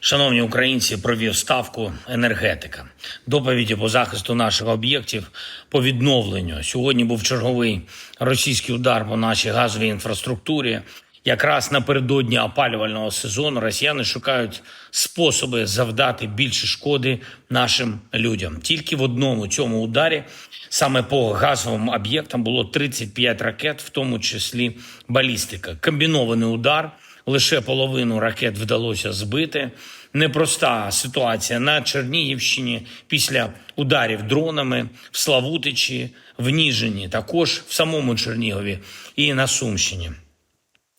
Шановні українці, провів ставку енергетика. Доповіді по захисту наших об'єктів по відновленню. Сьогодні був черговий російський удар по нашій газовій інфраструктурі. Якраз напередодні опалювального сезону росіяни шукають способи завдати більше шкоди нашим людям. Тільки в одному цьому ударі, саме по газовим об'єктам, було 35 ракет, в тому числі балістика. Комбінований удар. Лише половину ракет вдалося збити. Непроста ситуація на Чернігівщині після ударів дронами в Славутичі, в Ніжині, також в самому Чернігові і на Сумщині.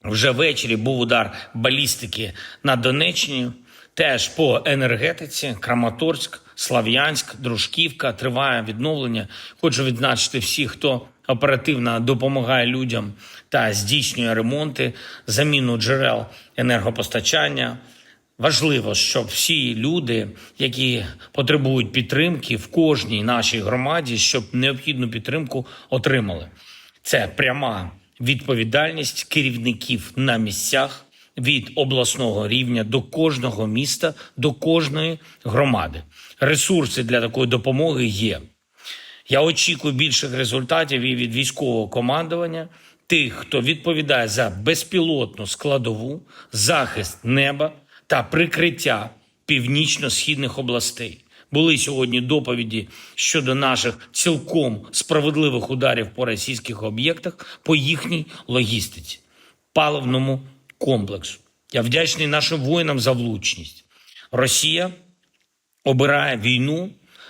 Вже ввечері був удар балістики на Донеччині. Теж по енергетиці Краматорськ, Слав'янськ, Дружківка триває відновлення. Хочу відзначити всіх, хто оперативно допомагає людям та здійснює ремонти, заміну джерел енергопостачання. Важливо, щоб всі люди, які потребують підтримки в кожній нашій громаді, щоб необхідну підтримку отримали. Це пряма відповідальність керівників на місцях від обласного рівня до кожного міста, до кожної громади. Ресурси для такої допомоги є. Я очікую більших результатів і від військового командування, тих, хто відповідає за безпілотну складову, захист неба та прикриття північно-східних областей. Були сьогодні доповіді щодо наших цілком справедливих ударів по російських об'єктах, по їхній логістиці, паливному комплексу. Я вдячний нашим воїнам за влучність. Росія обирає війну.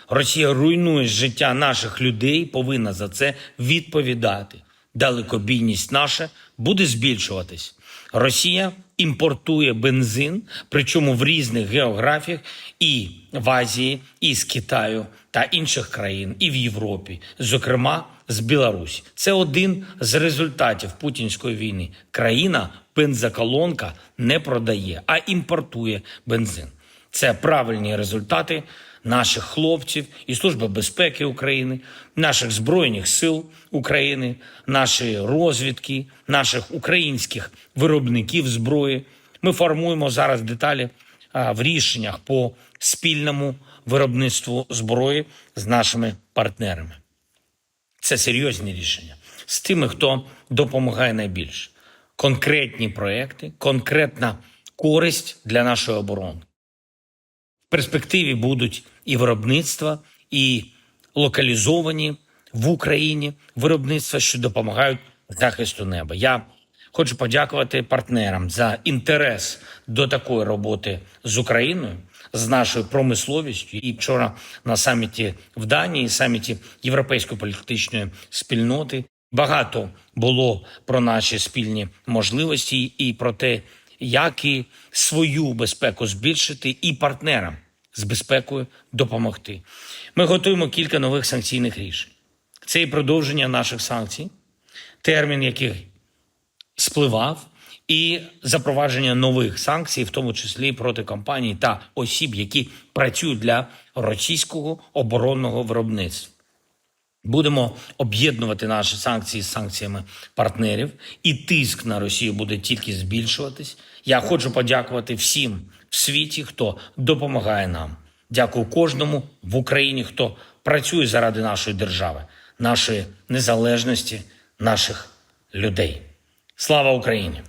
Росія руйнує життя наших людей, повинна за це відповідати. Далекобійність наша буде збільшуватись. Росія імпортує бензин, причому в різних географіях, і в Азії, і з Китаю та інших країн, і в Європі, зокрема з Білорусі. Це один з результатів путінської війни. Країна бензоколонка не продає, а імпортує бензин. Це правильні результати наших хлопців і Служби безпеки України, наших збройних сил України, нашої розвідки, наших українських виробників зброї. Ми формуємо зараз деталі в рішеннях по спільному виробництву зброї з нашими партнерами. Це серйозні рішення з тими, хто допомагає найбільше. Конкретні проекти, конкретна користь для нашої оборони. В перспективі будуть і виробництва, і локалізовані в Україні виробництва, що допомагають захисту неба. Я хочу подякувати партнерам за інтерес до такої роботи з Україною, з нашою промисловістю. І вчора на саміті в Данії, саміті Європейської політичної спільноти, багато було про наші спільні можливості і про те, як і свою безпеку збільшити, і партнерам з безпекою допомогти. Ми готуємо кілька нових санкційних рішень. Це і продовження наших санкцій, термін яких спливав, і запровадження нових санкцій, в тому числі проти компаній та осіб, які працюють для російського оборонного виробництва. Будемо об'єднувати наші санкції з санкціями партнерів, і тиск на Росію буде тільки збільшуватись. Я хочу подякувати всім в світі, хто допомагає нам. Дякую кожному в Україні, хто працює заради нашої держави, нашої незалежності, наших людей. Слава Україні!